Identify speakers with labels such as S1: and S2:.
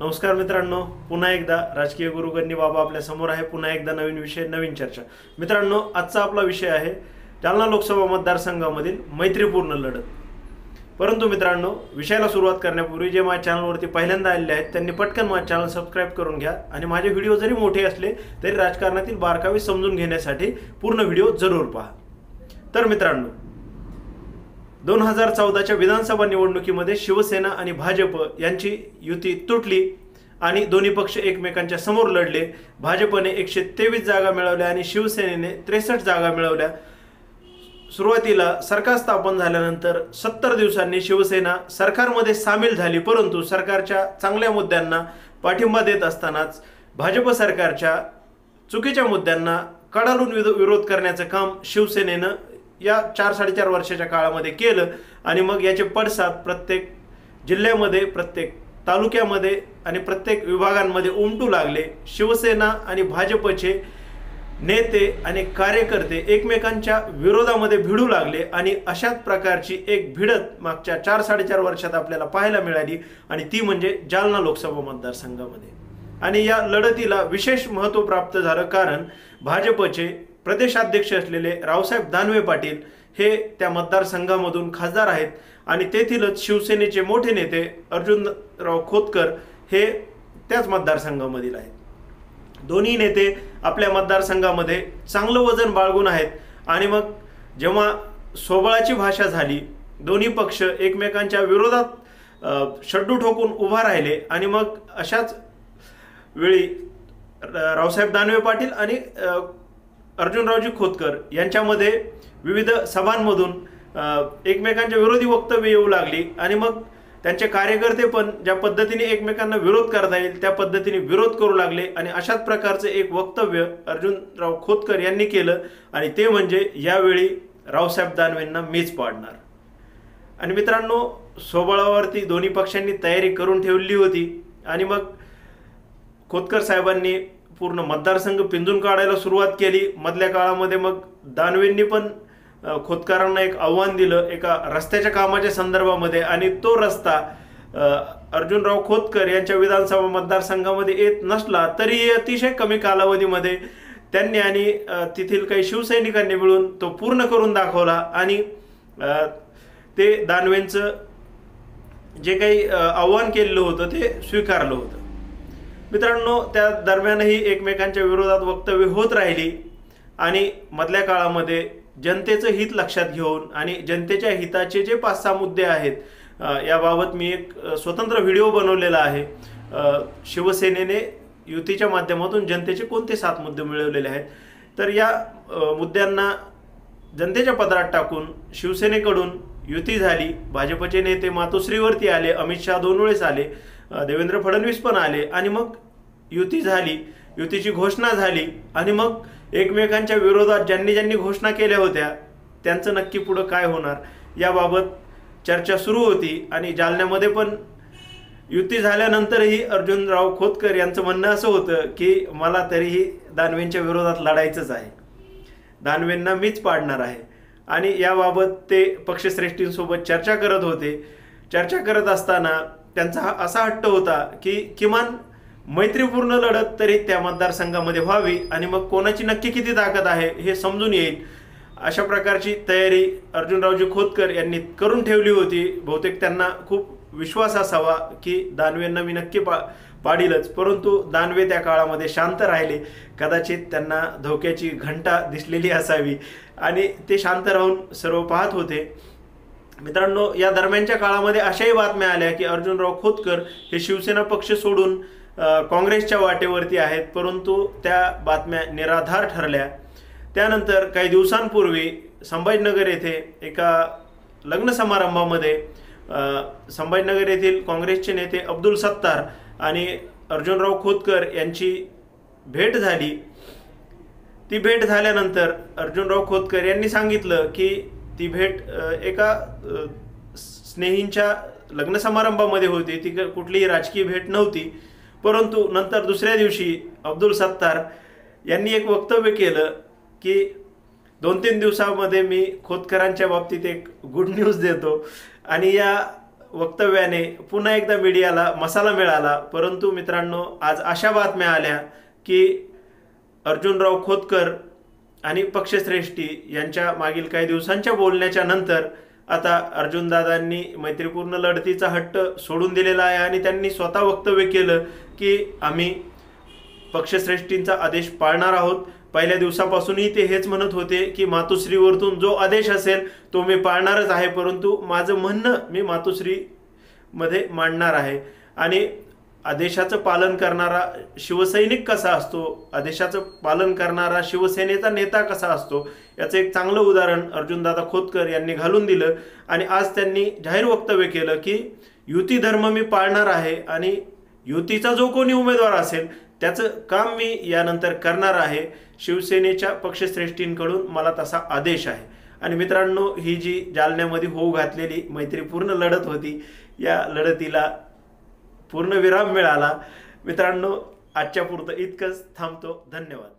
S1: नमस्कार मित्रांनो पुन्हा एकदा राजकीय गुरुगंनी बाबा आपल्यासमोर आहे. पुन्हा एकदा नवीन विषय नवीन चर्चा. मित्रांनो आजचा आपला विषय आहे जालना लोकसभा मतदारसंघामधील मैत्रीपूर्ण लढत. परंतु मित्रांनो विषयाला सुरुवात करण्यापूर्वी जे माझ्या चॅनलवरती पहिल्यांदा आलेले आहेत त्यांनी पटकन माझं चॅनल सबस्क्राईब करून घ्या आणि माझे व्हिडिओ जरी मोठे असले तरी राजकारणातील बारकावे समजून घेण्यासाठी पूर्ण व्हिडिओ जरूर पहा. तर मित्रांनो दोन हजार चौदाच्या विधानसभा निवडणुकीमध्ये शिवसेना आणि भाजप यांची युती तुटली आणि दोन्ही पक्ष एकमेकांच्या समोर लढले. भाजपने एकशे तेवीस जागा मिळवल्या आणि शिवसेनेने त्रेसष्ट जागा मिळवल्या. सुरुवातीला सरकार स्थापन झाल्यानंतर सत्तर दिवसांनी शिवसेना सरकारमध्ये सामील झाली परंतु सरकारच्या चांगल्या मुद्द्यांना पाठिंबा देत असतानाच भाजप सरकारच्या चुकीच्या मुद्द्यांना कडाडून विरोध करण्याचं काम शिवसेनेनं या चार साडेचार वर्षाच्या काळामध्ये केलं आणि मग याचे पडसाद प्रत्येक जिल्ह्यामध्ये प्रत्येक तालुक्यामध्ये आणि प्रत्येक विभागांमध्ये उमटू लागले. शिवसेना आणि भाजपचे नेते आणि कार्यकर्ते एकमेकांच्या विरोधामध्ये भिडू लागले आणि अशाच प्रकारची एक भिडत मागच्या चार साडेचार वर्षात आपल्याला पाहायला मिळाली आणि ती म्हणजे जालना लोकसभा मतदारसंघामध्ये. आणि या लढतीला विशेष महत्त्व प्राप्त झालं कारण भाजपचे प्रदेशाध्यक्ष असलेले रावसाहेब दानवे पाटील हे त्या मतदारसंघामधून खासदार आहेत आणि तेथीलच शिवसेनेचे मोठे नेते अर्जुनराव खोतकर हे त्याच मतदारसंघामधील आहेत. दोन्ही नेते आपल्या मतदारसंघामध्ये चांगलं वजन बाळगून आहेत आणि मग जेव्हा सोबळाची भाषा झाली दोन्ही पक्ष एकमेकांच्या विरोधात शड्डू ठोकून उभा राहिले आणि मग अशाच वेळी रावसाहेब दानवे पाटील आणि अर्जुनरावजी खोतकर यांच्यामध्ये विविध सभांमधून एकमेकांच्या विरोधी वक्तव्य येऊ लागली आणि मग त्यांचे कार्यकर्ते पण ज्या पद्धतीने एकमेकांना विरोध करता येईल त्या पद्धतीने विरोध करू लागले आणि अशाच प्रकारचं एक वक्तव्य अर्जुनराव खोतकर यांनी केलं आणि ते म्हणजे यावेळी रावसाहेब दानवेंना मीच पाडणार. आणि मित्रांनो स्वबळावरती दोन्ही पक्षांनी तयारी करून ठेवली होती आणि मग खोतकर साहेबांनी पूर्ण मतदारसंघ पिंजून काढायला सुरुवात केली. मधल्या काळामध्ये मग दानवेंनी पण अ, खोतकरांना एक आव्हान दिलं एका रस्त्याच्या कामाच्या संदर्भामध्ये आणि तो रस्ता अर्जुनराव खोतकर यांच्या विधानसभा मतदारसंघामध्ये येत नसला तरी अतिशय कमी कालावधीमध्ये त्यांनी आणि तेथील काही शिवसैनिकांनी मिळून तो पूर्ण करून दाखवला आणि ते दानवेंचं जे काही आव्हान केलेलं होतं ते स्वीकारलं होतं. मित्रांनो त्या दरम्यानही एकमेकांच्या विरोधात वक्तव्य होत राहिली आणि मधल्या काळामध्ये जनतेचं हित लक्षात घेऊन आणि जनतेच्या हिताचे जे पाच सहा मुद्दे आहेत याबाबत मी एक स्वतंत्र व्हिडिओ बनवलेला आहे. शिवसेनेने युतीच्या माध्यमातून जनतेचे कोणते सात मुद्दे मिळवलेले आहेत? तर या मुद्द्यांना जनतेच्या पदरात टाकून शिवसेनेकडून युती झाली भाजपचे नेते मातोश्रीवरती आले अमित शहा दोन वेळेस आले देवेंद्र फडणवीस पण आले आणि मग युती झाली. युतीची घोषणा झाली आणि मग एकमेकांच्या विरोधात ज्यांनी ज्यांनी घोषणा केल्या होत्या त्यांचं नक्की पुढं काय होणार याबाबत चर्चा सुरू होती आणि जालन्यामध्ये पण युती झाल्यानंतरही अर्जुनराव खोतकर यांचं म्हणणं असं होतं की मला तरीही दानवेंच्या विरोधात लढायचंच आहे. दानवेंना मीच पाडणार आहे. आणि याबाबत ते पक्षश्रेष्ठींसोबत चर्चा करत होते. चर्चा करत असताना त्यांचा हा असा हट्ट होता की किमान मैत्रीपूर्ण लढत तरी त्या मतदारसंघामध्ये व्हावी आणि मग कोणाची नक्की किती ताकद आहे हे समजून येईल. अशा प्रकारची तयारी अर्जुनरावजी खोतकर यांनी करून ठेवली होती. बहुतेक त्यांना खूप विश्वास असावा की दानवेंना मी नक्की पा पाडीलच. परंतु दानवे त्या काळामध्ये शांत राहिले. कदाचित त्यांना धोक्याची घंटा दिसलेली असावी. आणि ते शांत राहून सर्व पाहत होते. मित्रांनो या दरम्यानच्या काळामध्ये अशाही बातम्या आल्या की अर्जुनराव खोतकर हे शिवसेना पक्ष सोडून काँग्रेसच्या वाटेवरती आहेत. परंतु त्या बातम्या निराधार ठरल्या. त्यानंतर काही दिवसांपूर्वी संभाजीनगर येथे एका लग्न समारंभामध्ये संभाजीनगर येथील काँग्रेसचे नेते अब्दुल सत्तार आणि अर्जुनराव खोतकर यांची भेट झाली. ती भेट झाल्यानंतर अर्जुनराव खोतकर यांनी सांगितलं की ती भेट एका स्नेहींच्या लग्न समारंभामध्ये होती. ती क- कुठलीही राजकीय भेट नव्हती. परंतु नंतर दुसऱ्या दिवशी अब्दुल सत्तार यांनी एक वक्तव्य केलं की दोन तीन दिवसामध्ये मी खोतकरांच्या बाबतीत एक गुड न्यूज देतो. आणि या वक्तव्याने पुन्हा एकदा मीडियाला मसाला मिळाला. परंतु मित्रांनो आज अशा बातम्या आल्या की अर्जुनराव खोतकर आणि पक्षश्रेष्ठी यांच्या मागील काही दिवसांच्या बोलण्याच्या नंतर आता अर्जुनदादांनी मैत्रीपूर्ण लढतीचा हट्ट सोडून दिलेला आहे आणि त्यांनी स्वतः वक्तव्य केलं की आम्ही पक्षश्रेष्ठींचा आदेश पाळणार आहोत. पहिल्या दिवसापासूनही ते हेच म्हणत होते की मातुश्रीवरतून जो आदेश असेल तो मी पाळणारच आहे परंतु माझं म्हणणं मी मातुश्रीमध्ये मांडणार आहे. आणि आदेशाचं पालन करणारा शिवसैनिक कसा असतो? आदेशाचं पालन करणारा शिवसेनेचा नेता कसा असतो? याचं एक चांगलं उदाहरण अर्जुनदादा खोतकर यांनी घालून दिलं आणि आज त्यांनी जाहीर वक्तव्य केलं की युती धर्म मी पाळणार आहे आणि युतीचा जो कोणी उमेदवार असेल त्याचं काम मी यानंतर करणार आहे. शिवसेनेच्या पक्षश्रेष्ठींकडून मला तसा आदेश आहे. आणि मित्रांनो ही जी जालन्यामध्ये होऊ घातलेली मैत्रीपूर्ण लढत होती या लढतीला पूर्ण विराम मिळाला. मित्रांनो आजच्या पुरतं इतकंच. थांबतो. धन्यवाद.